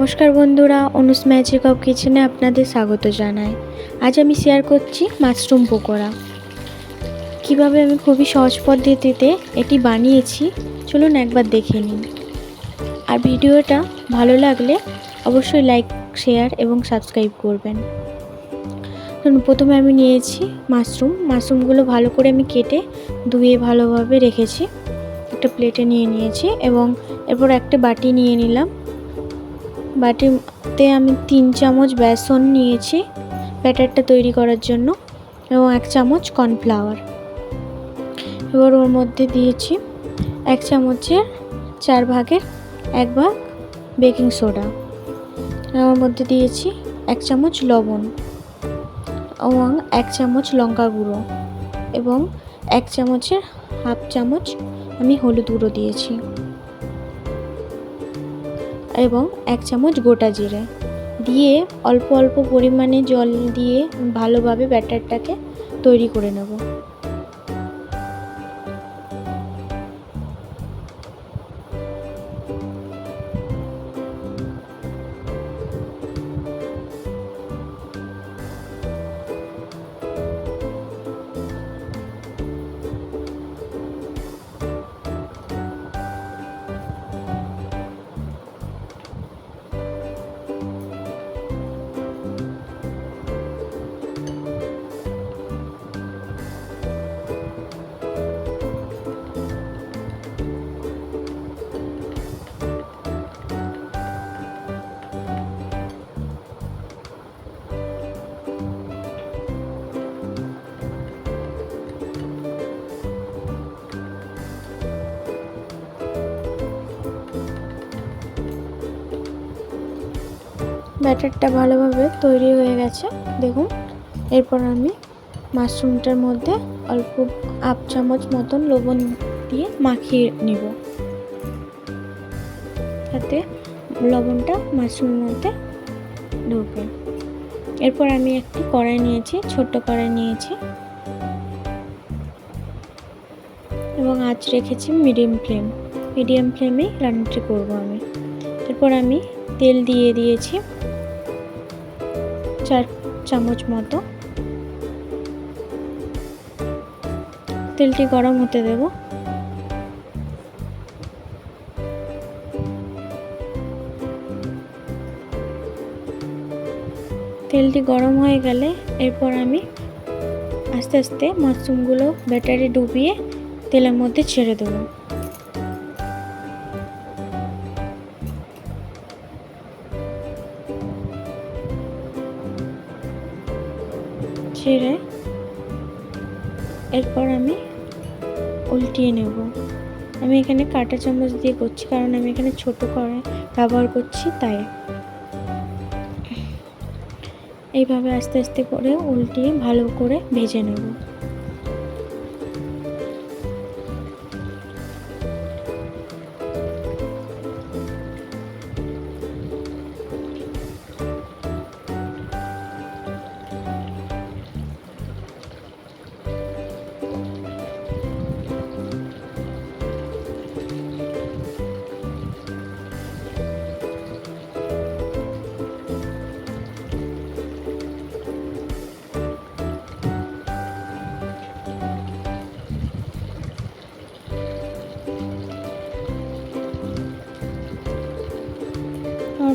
নমস্কার বন্ধুরা, অনুস magic of কিচেনে আপনাদের স্বাগত জানাই। আজ আমি শেয়ার করছি মাশরুম পকোড়া। কীভাবে আমি খুবই সহজ পদ্ধতিতে এটি বানিয়েছি, চলুন একবার দেখে নিন আর ভিডিওটা ভালো লাগলে অবশ্যই লাইক শেয়ার এবং সাবস্ক্রাইব করবেন। প্রথমে আমি নিয়েছি মাশরুম। মাশরুমগুলো ভালো করে আমি কেটে ধুয়ে ভালোভাবে রেখেছি। একটা প্লেটে নিয়ে নিয়েছি এবং এরপর একটা বাটি নিয়ে নিলাম। বাটিতে আমি তিন চামচ বেসন নিয়েছি ব্যাটারটা তৈরি করার জন্য এবং এক চামচ কর্নফ্লাওয়ার। এবার ওর মধ্যে দিয়েছি এক চামচের চার ভাগের এক ভাগ বেকিং সোডা। ওর মধ্যে দিয়েছি এক চামচ লবণ এবং এক চামচ লঙ্কা গুঁড়ো এবং এক চামচের হাফ চামচ আমি হলুদ গুঁড়ো দিয়েছি। এবং এক চামচ গোটা জিরে দিয়ে অল্প অল্প পরিমাণে জল দিয়ে ভালোভাবে ব্যাটারটাকে তৈরি করে নেব। ব্যাটারটা ভালোভাবে তৈরি হয়ে গেছে। দেখুন, এরপর আমি মাশরুমটার মধ্যে অল্প আপ চামচ মতন লবণ দিয়ে মাখিয়ে নিব। তাতে লবণটা মাশরুমের মধ্যে ঢুকবে। এরপর আমি একটি কড়াই নিয়েছি, ছোট্ট কড়াই নিয়েছি। এবং আঁচ রেখেছি মিডিয়াম ফ্লেম। মিডিয়াম ফ্লেমেই রান্নাটি করব আমি। এরপর আমি তেল দিয়ে দিয়েছি। চার চামচ মতো। তেলটি গরম হতে দেব। তেলটি গরম হয়ে গেলে এরপর আমি আস্তে আস্তে মাশরুমগুলো ব্যাটারে ডুবিয়ে তেলের মধ্যে ছেড়ে দেবো। ছেড়ে এরপর আমি উল্টিয়ে নেব। আমি এখানে কাঁটা চামচ দিয়ে করছি, কারণ আমি এখানে ছোট করে ব্যবহার করছি, তাই। এইভাবে আস্তে আস্তে করে উল্টিয়ে ভালো করে ভেজে নেব।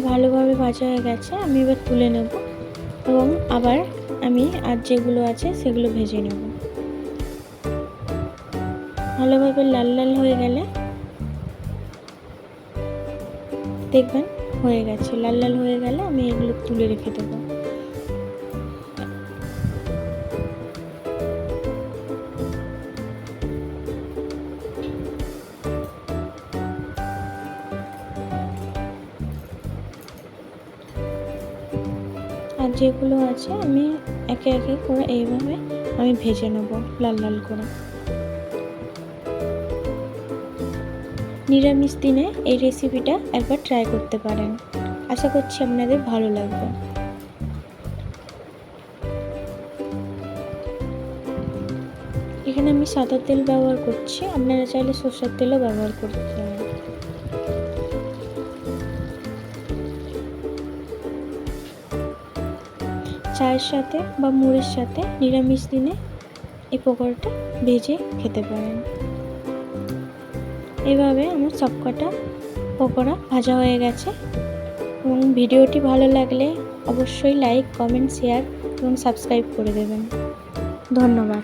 ভালোভাবে ভাজা হয়ে গেছে, আমি এবার তুলে নেব এবং আবার আমি আর যেগুলো আছে সেগুলো ভেজে নেব। ভালোভাবে লাল লাল হয়ে গেলে দেখবেন হয়ে গেছে। লাল লাল হয়ে গেলে আমি এগুলো তুলে রেখে দেবো। আর যেগুলো আছে আমি একে একে করে এইভাবে আমি ভেজে নেব, লাল লাল করে। নিরামিষ দিনে এই রেসিপিটা একবার ট্রাই করতে পারেন। আশা করছি আপনাদের ভালো লাগবে। এখানে আমি সাদা তেল ব্যবহার করছি, আপনারা চাইলে সরষের তেলও ব্যবহার করতে পারেন। চায়ের সাথে বা মুড়ের সাথে নিরামিষ দিনে এই পকোড়াটা ভেজে খেতে পারেন। এভাবে আমার সবকটা পকোড়া ভাজা হয়ে গেছে এবং ভিডিওটি ভালো লাগলে অবশ্যই লাইক, কমেন্ট, শেয়ার এবং সাবস্ক্রাইব করে দেবেন। ধন্যবাদ।